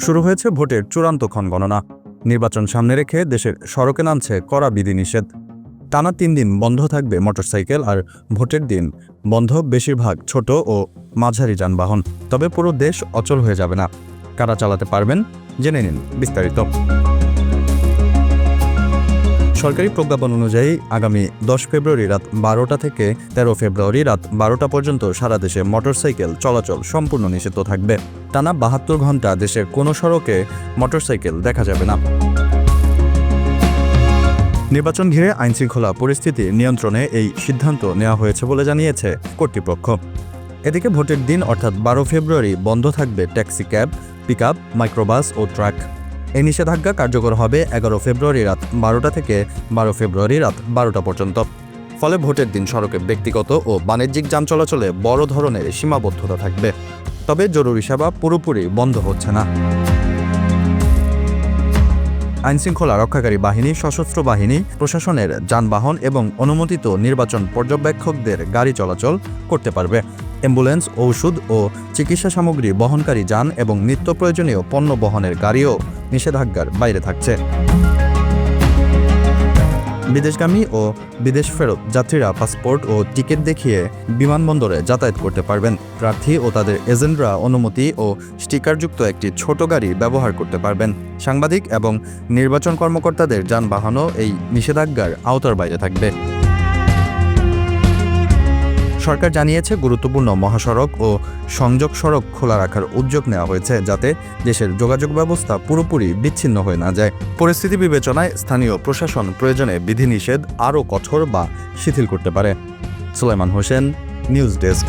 শুরু হয়েছে ভোটের চূড়ান্ত ক্ষণ গণনা নির্বাচন সামনে রেখে দেশের সড়কে নামছে কড়া বিধিনিষেধ। টানা তিন দিন বন্ধ থাকবে মোটরসাইকেল আর ভোটের দিন বন্ধ বেশিরভাগ ছোট ও মাঝারি যানবাহন। তবে পুরো দেশ অচল হয়ে যাবে না। কারা চালাতে পারবেন? জেনে নিন বিস্তারিত। সরকারি প্রজ্ঞাপন অনুযায়ী আগামী দশ ফেব্রুয়ারি রাত বারোটা থেকে তেরো ফেব্রুয়ারি রাত বারোটা পর্যন্ত সারা দেশে মোটরসাইকেল চলাচল সম্পূর্ণ নিষিদ্ধ থাকবে। টানা বাহাত্তর ঘণ্টা দেশের কোনো সড়কে মোটরসাইকেল দেখা যাবে না। নির্বাচন ঘিরে আইনশৃঙ্খলা পরিস্থিতি নিয়ন্ত্রণে এই সিদ্ধান্ত নেওয়া হয়েছে বলে জানিয়েছে কর্তৃপক্ষ। এদিকে ভোটের দিন অর্থাৎ বারো ফেব্রুয়ারি বন্ধ থাকবে taxi cab pick up microbus ও ট্রাক। এই নিষেধাজ্ঞা কার্যকর হবে এগারো ফেব্রুয়ারি রাত বারোটা থেকে বারো ফেব্রুয়ারি রাত বারোটা পর্যন্ত। ফলে ভোটের দিন সড়কে ব্যক্তিগত ও বাণিজ্যিক যান চলাচলে বড় ধরনের সীমাবদ্ধতা থাকবে। তবে জরুরি সেবা পুরোপুরি বন্ধ হচ্ছে না। আইনশৃঙ্খলা রক্ষাকারী বাহিনী, সশস্ত্র বাহিনী, প্রশাসনের যানবাহন এবং অনুমোদিত নির্বাচন পর্যবেক্ষকদের গাড়ি চলাচল করতে পারবে। অ্যাম্বুলেন্স, ঔষধ ও চিকিৎসা সামগ্রী বহনকারী যান এবং নিত্য প্রয়োজনীয় পণ্য বহনের গাড়িও নিষেধাজ্ঞার বাইরে থাকছে। বিদেশগামী ও বিদেশ ফেরত যাত্রীরা পাসপোর্ট ও টিকিট দেখিয়ে বিমানবন্দরে যাতায়াত করতে পারবেন। প্রার্থী ও তাদের এজেন্টরা অনুমতি ও স্টিকারযুক্ত একটি ছোট গাড়ি ব্যবহার করতে পারবেন। সাংবাদিক এবং নির্বাচন কর্মকর্তাদের যানবাহনও এই নিষেধাজ্ঞার আওতার বাইরে থাকবে। সরকার জানিয়েছে গুরুত্বপূর্ণ মহাসড়ক ও সংযোগ সড়ক খোলা রাখার উদ্যোগ নেওয়া হয়েছে যাতে দেশের যোগাযোগ ব্যবস্থা পুরোপুরি বিচ্ছিন্ন হয়ে না যায়। পরিস্থিতি বিবেচনায় স্থানীয় প্রশাসন প্রয়োজনে বিধিনিষেধ আরও কঠোর বা শিথিল করতে পারে। Sulaiman Hossain, news desk.